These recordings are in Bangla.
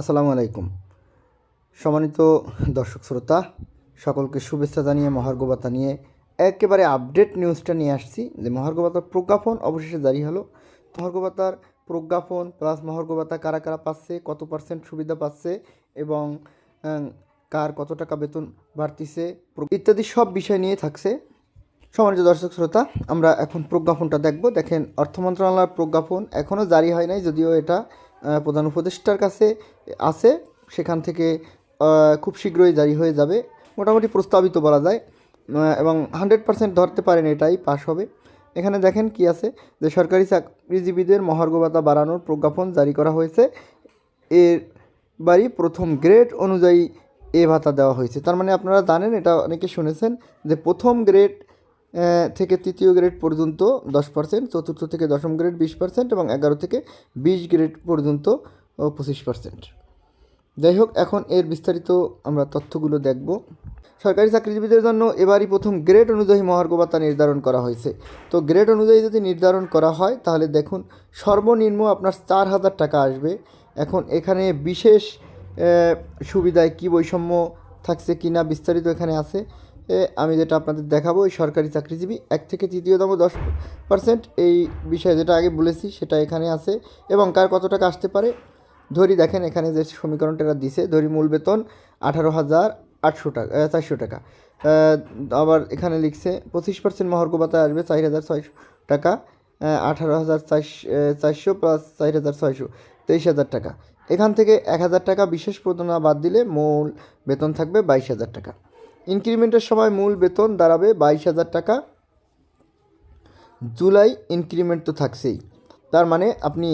আসসালামু আলাইকুম। সম্মানিত দর্শক শ্রোতা, সকলকে শুভেচ্ছা জানিয়ে মহার্গবতা নিয়ে একেবারে আপডেট নিউজটা নিয়ে আসছি। যে মহার্গবতার প্রজ্ঞাপন অবশেষে জারি হলো। মহার্গবতার প্রজ্ঞাপন প্লাস মহার্গবতা কারা কারা পাচ্ছে, কত পার্সেন্ট সুবিধা পাচ্ছে এবং কার কত টাকা বেতন বাড়তিছে ইত্যাদি সব বিষয় নিয়ে থাকছে। সম্মানিত দর্শক শ্রোতা, আমরা এখন প্রজ্ঞাপনটা দেখব। দেখেন, অর্থ মন্ত্রণালয়ের প্রজ্ঞাপন এখনও জারি হয় নাই, যদিও এটা প্রধান উপদেষ্টার কাছে আছে, সেখান থেকে খুব শীঘ্রই জারি হয়ে যাবে। মোটামুটি প্রস্তাবিত বলা যায় এবং হান্ড্রেড পার্সেন্ট ধরতে পারেন এটাই পাস হবে। এখানে দেখেন কি আছে, যে সরকারি চাকরিজীবীদের মহার্ঘ ভাতা বাড়ানোর প্রজ্ঞাপন জারি করা হয়েছে। এর বাড়ি প্রথম গ্রেড অনুযায়ী এ ভাতা দেওয়া হয়েছে। তার মানে আপনারা জানেন, এটা অনেকে শুনেছেন, যে প্রথম গ্রেড থেকে তৃতীয় গ্রেড পর্যন্ত দশ পার্সেন্ট চতুর্থ থেকে দশম গ্রেড বিশ পার্সেন্ট এবং এগারো থেকে বিশ গ্রেড পর্যন্ত পঁচিশ পার্সেন্ট যাই হোক, এখন এর বিস্তারিত আমরা তথ্যগুলো দেখব। সরকারি চাকরিজীবীদের জন্য এবারই প্রথম গ্রেড অনুযায়ী মহার্ঘ ভাতা নির্ধারণ করা হয়েছে। তো গ্রেড অনুযায়ী যদি নির্ধারণ করা হয়, তাহলে দেখুন, সর্বনিম্ন আপনার চার হাজার টাকা আসবে। এখন এখানে বিশেষ সুবিধায় কি বৈষম্য থাকছে কি না বিস্তারিত এখানে আছে। আমি যেটা আপনাদের দেখাবো ওই সরকারি চাকরিজীবী এক থেকে তৃতীয়তম দশ পার্সেন্ট এই বিষয়ে যেটা আগে বলেছি, সেটা এখানে আছে। এবং কার কত টাকা আসতে পারে? ধরি দেখেন, এখানে যে সমীকরণটা এরা দিছে, ধরি মূল বেতন আঠারো হাজার আটশো টাকা চারশো টাকা। আবার এখানে লিখছে, পঁচিশ পার্সেন্ট মহর্ঘ আসবে চার হাজার ছয়শো টাকা আঠারো হাজার চারশো প্লাস চার হাজার ছয়শো, তেইশ হাজার টাকা। এখান থেকে এক হাজার টাকা বিশেষ প্রণোদনা বাদ দিলে মূল বেতন থাকবে বাইশ হাজার টাকা। ইনক্রিমেন্টের সময় মূল বেতন দাঁড়াবে বাইশ হাজার টাকা। জুলাই ইনক্রিমেন্ট তো থাকছেই। তার মানে আপনি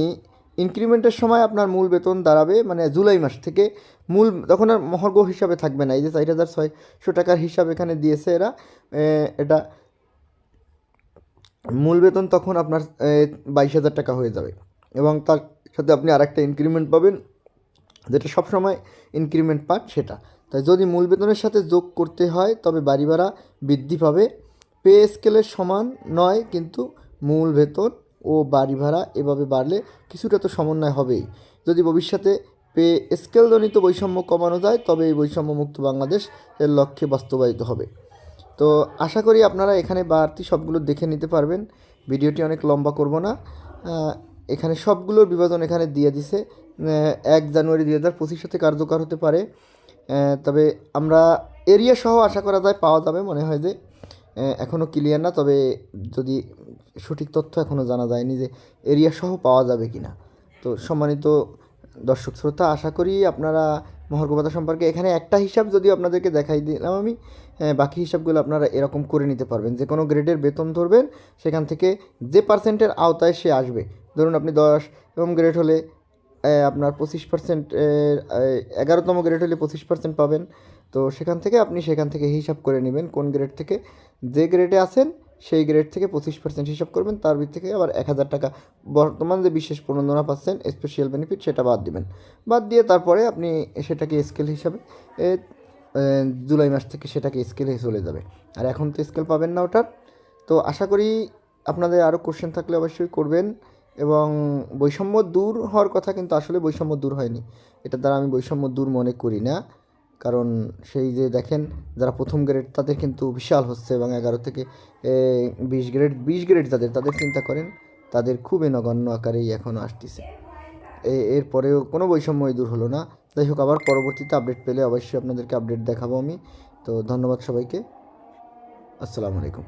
ইনক্রিমেন্টের সময় আপনার মূল বেতন দাঁড়াবে মানে জুলাই মাস থেকে মূল, তখন আর মহর্ঘ হিসাবে থাকবে না। এই যে চার হাজার ছয়শো টাকার হিসাব এখানে দিয়েছে এরা এটা মূল বেতন তখন আপনার বাইশ হাজার টাকা হয়ে যাবে। এবং তার সাথে আপনি আরেকটা ইনক্রিমেন্ট পাবেন যেটা সবসময় ইনক্রিমেন্ট পান সেটা। তাই যদি মূল বেতনের সাথে যোগ করতে হয়, তবে বাড়ি ভাড়া বৃদ্ধি পাবে। পে স্কেলের সমান নয়, কিন্তু মূল বেতন ও বাড়ি ভাড়া এভাবে বাড়লে কিছুটা তো সমন্বয় হবেই। যদি ভবিষ্যতে পে স্কেলজনিত বৈষম্য কমানো যায়, তবে এই বৈষম্য মুক্ত বাংলাদেশ এর লক্ষ্যে বাস্তবায়িত হবে। তো আশা করি আপনারা এখানে বাড়তি সবগুলো দেখে নিতে পারবেন। ভিডিওটি অনেক লম্বা করব না। এখানে সবগুলোর বিভাজন এখানে দিয়ে দিছে। এক জানুয়ারি দুই হাজার পঁচিশ সাথে কার্যকর হতে পারে। তবে আমরা এরিয়া সহ আশা করা যায়, পাওয়া যাবে মনে হয় যে এখনও ক্লিয়ার না। তবে যদি সঠিক তথ্য এখনও জানা যায়নি যে এরিয়া সহ পাওয়া যাবে কি না তো সম্মানিত দর্শক শ্রোতা, আশা করি আপনারা মহর্গবতা সম্পর্কে এখানে একটা হিসাব যদিও আপনাদেরকে দেখাই দিলাম আমি বাকি হিসাবগুলো আপনারা এরকম করে নিতে পারবেন। যে কোনো গ্রেডের বেতন ধরবেন, সেখান থেকে যে পার্সেন্টের আওতায় সে আসবে ধরুন আপনি দশ এবং গ্রেড হলে আপনার পঁচিশ পার্সেন্ট এগারোতম গ্রেড হলে পঁচিশ পার্সেন্ট পাবেন। তো সেখান থেকে আপনি সেখান থেকে হিসাব করে নেবেন কোন গ্রেড থেকে। যে গ্রেডে আছেন, সেই গ্রেড থেকে পঁচিশ পার্সেন্ট হিসাব করবেন, তার ভিত থেকে আবার এক হাজার টাকা। বর্তমান যে বিশেষ প্রণোদনা পাচ্ছেন স্পেশাল বেনিফিট সেটা বাদ দিবেন। বাদ দিয়ে তারপরে আপনি সেটাকে স্কেল হিসাবে জুলাই মাস থেকে সেটাকে স্কেলে চলে যাবে। আর এখন তো স্কেল পাবেন না ওটার। তো আশা করি আপনাদের আরও কোশ্চেন থাকলে অবশ্যই করবেন। এবং বৈষম্য দূর হওয়ার কথা কিন্তু আসলে বৈষম্য দূর হয়নি। এটা দ্বারা আমি বৈষম্য দূর মনে করি না। কারণ সেই যে দেখেন, যারা প্রথম গ্রেড তাদের কিন্তু বিশাল হচ্ছে এবং এগারো থেকে বিশ গ্রেড বিশ গ্রেড যাদের, তাদের চিন্তা করেন, তাদের খুবই নগণ্য আকারেই এখনও আসতেছে। এরপরেও কোনো বৈষম্যই দূর হলো না। যাই হোক, আবার পরবর্তীতে আপডেট পেলে অবশ্যই আপনাদেরকে আপডেট দেখাবো আমি। তো ধন্যবাদ সবাইকে। আসসালামু আলাইকুম।